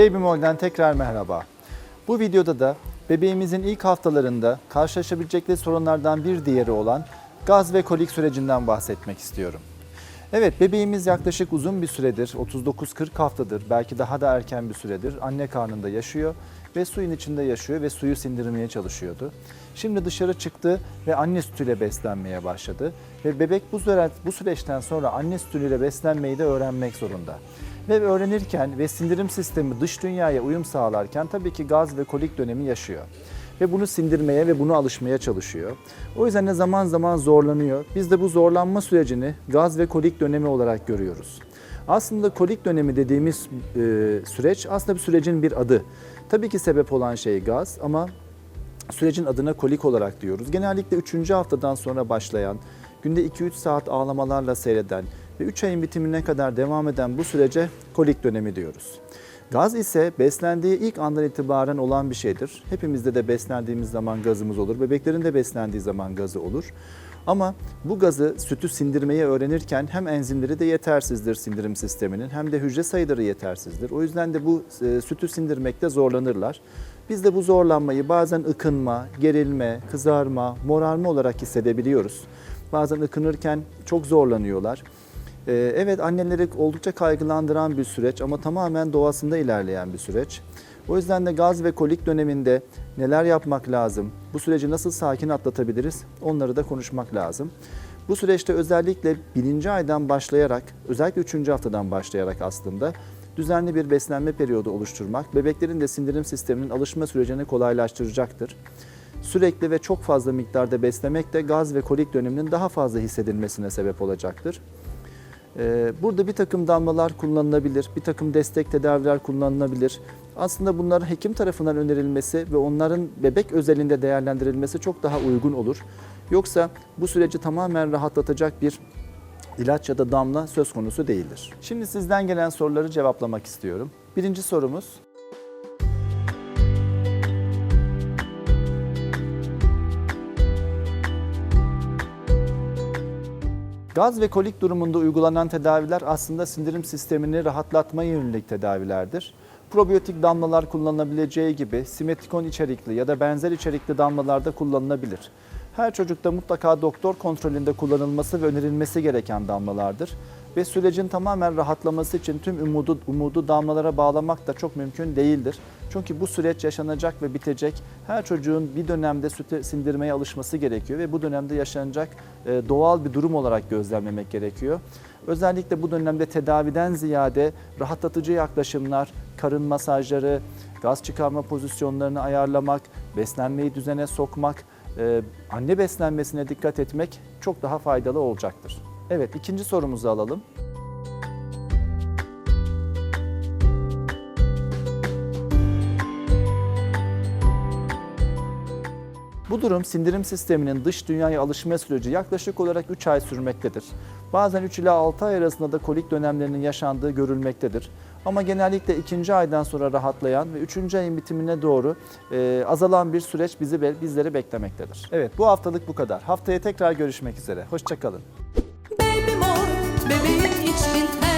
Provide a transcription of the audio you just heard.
Babymol'den tekrar merhaba. Bu videoda da bebeğimizin ilk haftalarında karşılaşabilecekleri sorunlardan bir diğeri olan gaz ve kolik sürecinden bahsetmek istiyorum. Evet bebeğimiz yaklaşık uzun bir süredir 39-40 haftadır belki daha da erken bir süredir anne karnında yaşıyor ve suyun içinde yaşıyor ve suyu sindirmeye çalışıyordu. Şimdi dışarı çıktı ve anne sütüyle beslenmeye başladı ve bebek bu, bu süreçten sonra anne sütüyle beslenmeyi de öğrenmek zorunda. Ve öğrenirken ve sindirim sistemi dış dünyaya uyum sağlarken tabii ki gaz ve kolik dönemi yaşıyor. Ve bunu sindirmeye ve bunu alışmaya çalışıyor. O yüzden de zaman zaman zorlanıyor. Biz de bu zorlanma sürecini gaz ve kolik dönemi olarak görüyoruz. Aslında kolik dönemi dediğimiz e, süreç aslında bir sürecin bir adı. Tabii ki sebep olan şey gaz ama sürecin adına kolik olarak diyoruz. Genellikle 3. haftadan sonra başlayan, günde 2-3 saat ağlamalarla seyreden ve 3 ayın bitimine kadar devam eden bu sürece kolik dönemi diyoruz. Gaz ise beslendiği ilk andan itibaren olan bir şeydir. Hepimizde de beslendiğimiz zaman gazımız olur. Bebeklerin de beslendiği zaman gazı olur. Ama bu gazı sütü sindirmeyi öğrenirken hem enzimleri de yetersizdir sindirim sisteminin hem de hücre sayıları yetersizdir. O yüzden de bu e, sütü sindirmekte zorlanırlar. Biz de bu zorlanmayı bazen ıkınma, gerilme, kızarma, morarma olarak hissedebiliyoruz. Bazen ıkınırken çok zorlanıyorlar. Ee, Evet anneleri oldukça kaygılandıran bir süreç ama tamamen doğasında ilerleyen bir süreç. O yüzden de gaz ve kolik döneminde neler yapmak lazım, bu süreci nasıl sakin atlatabiliriz onları da konuşmak lazım. Bu süreçte özellikle birinci aydan başlayarak, özellikle üçüncü haftadan başlayarak aslında düzenli bir beslenme periyodu oluşturmak, bebeklerin de sindirim sisteminin alışma sürecini kolaylaştıracaktır. Sürekli ve çok fazla miktarda beslemek de gaz ve kolik döneminin daha fazla hissedilmesine sebep olacaktır. Ee, Burada bir takım damlalar kullanılabilir, bir takım destek tedaviler kullanılabilir. Aslında bunların hekim tarafından önerilmesi ve onların bebek özelinde değerlendirilmesi çok daha uygun olur. Yoksa bu süreci tamamen rahatlatacak bir ilaç ya da damla söz konusu değildir. Şimdi sizden gelen soruları cevaplamak istiyorum. Birinci sorumuz, Gaz ve kolik durumunda uygulanan tedaviler aslında sindirim sistemini rahatlatmaya yönelik tedavilerdir. Probiyotik damlalar kullanılabileceği gibi simetikon içerikli ya da benzer içerikli damlalar da kullanılabilir. Her çocukta mutlaka doktor kontrolünde kullanılması ve önerilmesi gereken damlalardır. Ve sürecin tamamen rahatlaması için tüm umudu, umudu damlalara bağlamak da çok mümkün değildir. Çünkü bu süreç yaşanacak ve bitecek. Her çocuğun bir dönemde sütü sindirmeye alışması gerekiyor ve bu dönemde yaşanacak e, doğal bir durum olarak gözlemlemek gerekiyor. Özellikle bu dönemde tedaviden ziyade rahatlatıcı yaklaşımlar, karın masajları, gaz çıkarma pozisyonlarını ayarlamak, beslenmeyi düzene sokmak, e, anne beslenmesine dikkat etmek çok daha faydalı olacaktır. Evet ikinci sorumuzu alalım. Bu durum sindirim sisteminin dış dünyaya alışma süreci yaklaşık olarak 3 ay sürmektedir. Bazen 3 ila 6 ay arasında da kolik dönemlerinin yaşandığı görülmektedir. Ama genellikle ikinci aydan sonra rahatlayan ve üçüncü ayın bitimine doğru e, azalan bir süreç bizi bizleri beklemektedir. Evet bu haftalık bu kadar. Haftaya tekrar görüşmek üzere. Hoşçakalın. Baby Mor, bebeğin için